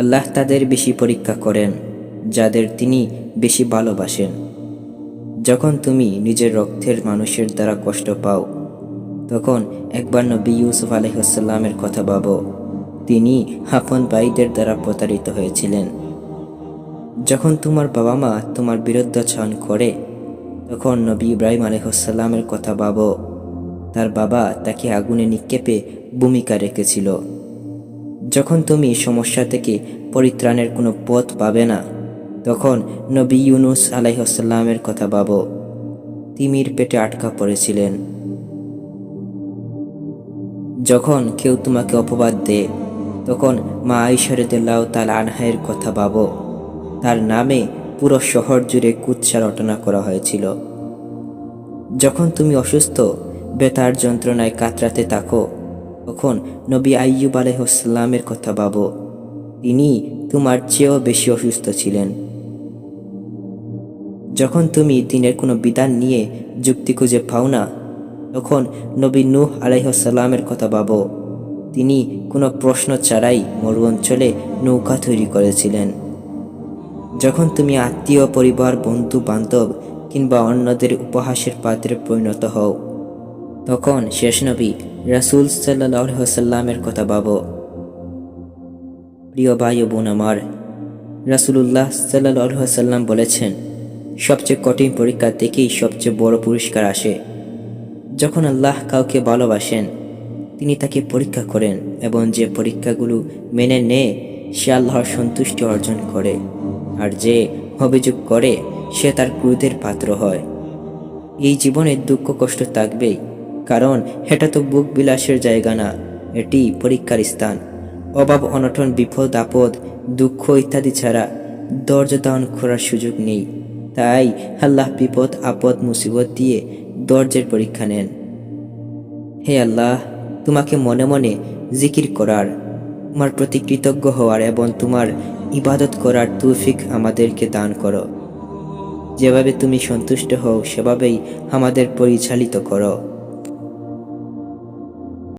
আল্লাহ তাদের বেশি পরীক্ষা করেন, যাদের তিনি বেশি ভালোবাসেন। যখন তুমি নিজের রক্তের মানুষের দ্বারা কষ্ট পাও, তখন একবার নবী ইউসুফ আলহিহাস্লামের কথা ভাবো, তিনি হাফন ভাইদের দ্বারা প্রতারিত হয়েছিলেন। যখন তোমার বাবা মা তোমার বিরুদ্ধাচরণ করে, তখন নবী ইব্রাহিম আলহিহাস্লামের কথা ভাবো, তার বাবা তাকে আগুনে নিক্ষেপে ভূমিকা রেখেছিল। যখন তুমি সমস্যা থেকে পরিত্রাণের কোনো পথ পাবে না, তখন নবী ইউনুস আলাইসাল্লামের কথা ভাবো। তিমির পেটে আটকা পড়েছিলেন। যখন কেউ তোমাকে অপবাদ দেয়, তখন মা আইসরদুল্লাহ তাল আনহায়ের কথা ভাবো। তার নামে পুরো শহর জুড়ে কুৎসা রটনা করা হয়েছিল। যখন তুমি অসুস্থ, বেতার যন্ত্রণায় কাতরাতে থাকো তখন নবী আইয়ুব আলহ্লামের কথা ভাবো, তিনি তোমার চেয়েও বেশি অসুস্থ ছিলেন। যখন তুমি দিনের কোনো বিধান নিয়ে যুক্তি খুঁজে পাও না, তখন নবী নূহ আলাইসাল্লামের কথা ভাবো, তিনি কোনো প্রশ্ন ছাড়াই মরু অঞ্চলে নৌকা তৈরি করেছিলেন। যখন তুমি আত্মীয়, পরিবার বন্ধু বান্ধব কিংবা অন্যদের উপহাসের পাত্রে পরিণত হও তখন শেষ নবী রাসুল সাল্লাহসাল্লামের কথা ভাবো। প্রিয় ভাই ও বোন আমার, রাসুলুল্লাহ সাল্লাহসাল্লাম বলেছেন, সবচেয়ে কঠিন পরীক্ষা থেকেই সবচেয়ে বড় পুরস্কার আসে। যখন আল্লাহ কাউকে ভালোবাসেন, তিনি তাকে পরীক্ষা করেন এবং যে পরীক্ষাগুলো মেনে নেয়, সে আল্লাহর সন্তুষ্টি অর্জন করে। আর যে অভিযোগ করে, সে তার ক্রুদের পাত্র হয়। এই জীবনে দুঃখ কষ্ট থাকবেই। কারণ এটা তো বুক বিলাসের জায়গা না, এটি পরীক্ষার স্থান। অভাব, অনটন, বিপদ, আপদ, দুঃখ ইত্যাদি ছাড়া ধৈর্য ধারণ করার সুযোগ নেই। তাই আল্লাহ বিপদ, আপদ, মুসিবত দিয়ে দরজের পরীক্ষা নেন। হে আল্লাহ, তোমাকে মনে মনে জিকির করার, তোমার প্রতি কৃতজ্ঞ হওয়ার এবং তোমার ইবাদত করার তৌফিক আমাদেরকে দান করো। যেভাবে তুমি সন্তুষ্ট হও, সেভাবেই আমাদের পরিচালিত করো।